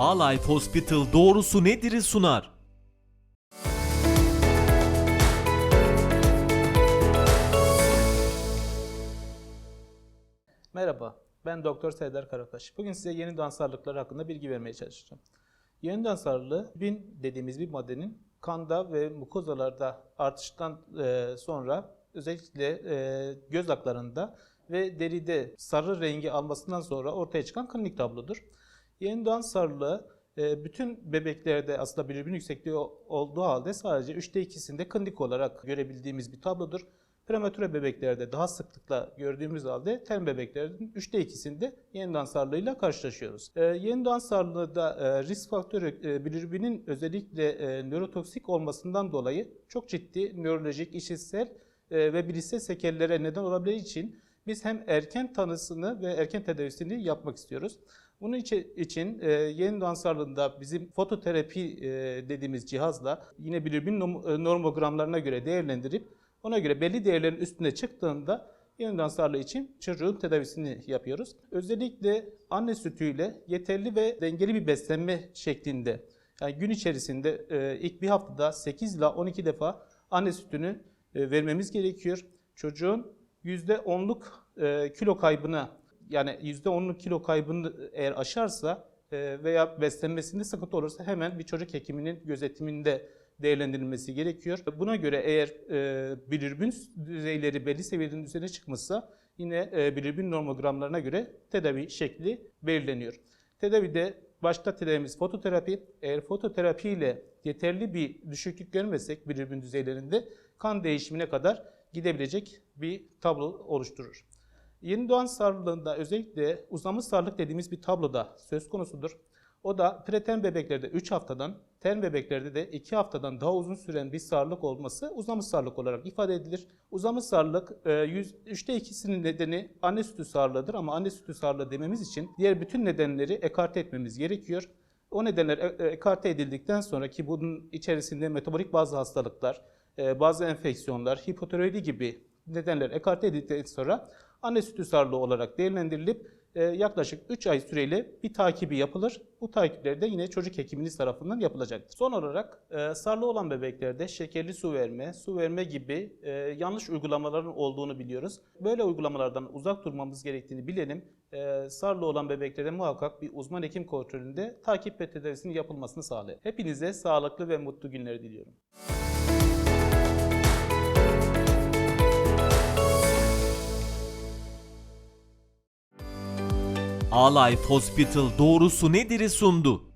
A-Life Hospital doğrusu nedir'i sunar. Merhaba, ben Doktor Serdar Karakaş. Bugün size yeni doğan sarılıkları hakkında bilgi vermeye çalışacağım. Yeni doğan sarılığı, bin dediğimiz bir maddenin kanda ve mukozalarda artıştan e, sonra özellikle e, göz aklarında ve deride sarı rengi almasından sonra ortaya çıkan klinik tablodur. Yeni doğan sarılığı e, bütün bebeklerde aslında bilirubin yüksekliği olduğu halde sadece 3'te 2'sinde klinik olarak görebildiğimiz bir tablodur. Prematüre bebeklerde daha sıklıkla gördüğümüz halde term bebeklerin 3'te 2'sinde yeniden sarılığıyla karşılaşıyoruz. Ee, yeniden sarılığında e, risk faktörü e, özellikle e, nörotoksik olmasından dolayı çok ciddi nörolojik, işitsel e, ve bilişsel sekellere neden olabileceği için biz hem erken tanısını ve erken tedavisini yapmak istiyoruz. Bunun içi- için e, yeni doğan sarılığında bizim fototerapi e, dediğimiz cihazla yine bilirubin nom- e, normogramlarına göre değerlendirip ona göre belli değerlerin üstüne çıktığında yeniden sarılığı için çocuğun tedavisini yapıyoruz. Özellikle anne sütüyle yeterli ve dengeli bir beslenme şeklinde yani gün içerisinde e, ilk bir haftada 8 ila 12 defa anne sütünü e, vermemiz gerekiyor. Çocuğun %10'luk e, kilo kaybına yani %10'luk kilo kaybını eğer aşarsa e, veya beslenmesinde sıkıntı olursa hemen bir çocuk hekiminin gözetiminde değerlendirilmesi gerekiyor. Buna göre eğer e, bilirubin düzeyleri belli seviyenin üzerine çıkmışsa yine e, bilirubin normogramlarına göre tedavi şekli belirleniyor. Tedavide başta tedavimiz fototerapi. Eğer fototerapi ile yeterli bir düşüklük görmezsek bilirubin düzeylerinde kan değişimine kadar gidebilecek bir tablo oluşturur. Yeni doğan sarılığında özellikle uzamış sarılık dediğimiz bir tabloda söz konusudur. O da preterm bebeklerde 3 haftadan, term bebeklerde de 2 haftadan daha uzun süren bir sarılık olması uzamış sarılık olarak ifade edilir. Uzamış sarılık e, yüz- üçte ikisinin nedeni anne sütü sarılığıdır ama anne sütü sarılığı dememiz için diğer bütün nedenleri ekarte etmemiz gerekiyor. O nedenler e- e, ekarte edildikten sonra ki bunun içerisinde metabolik bazı hastalıklar, e, bazı enfeksiyonlar, hipotiroidi gibi nedenler ekarte edildikten sonra anne sütü sarılığı olarak değerlendirilip e, yaklaşık 3 ay süreyle bir takibi yapılır. Bu takipler de yine çocuk hekiminiz tarafından yapılacaktır. Son olarak e, sarılı olan bebeklerde şekerli su verme, su verme gibi e, yanlış uygulamaların olduğunu biliyoruz. Böyle uygulamalardan uzak durmamız gerektiğini bilelim. Sarılı olan bebeklere muhakkak bir uzman hekim kontrolünde takip ve tedavisinin yapılmasını sağlayın. Hepinize sağlıklı ve mutlu günler diliyorum. A-Life Hospital doğrusu nedir'i sundu.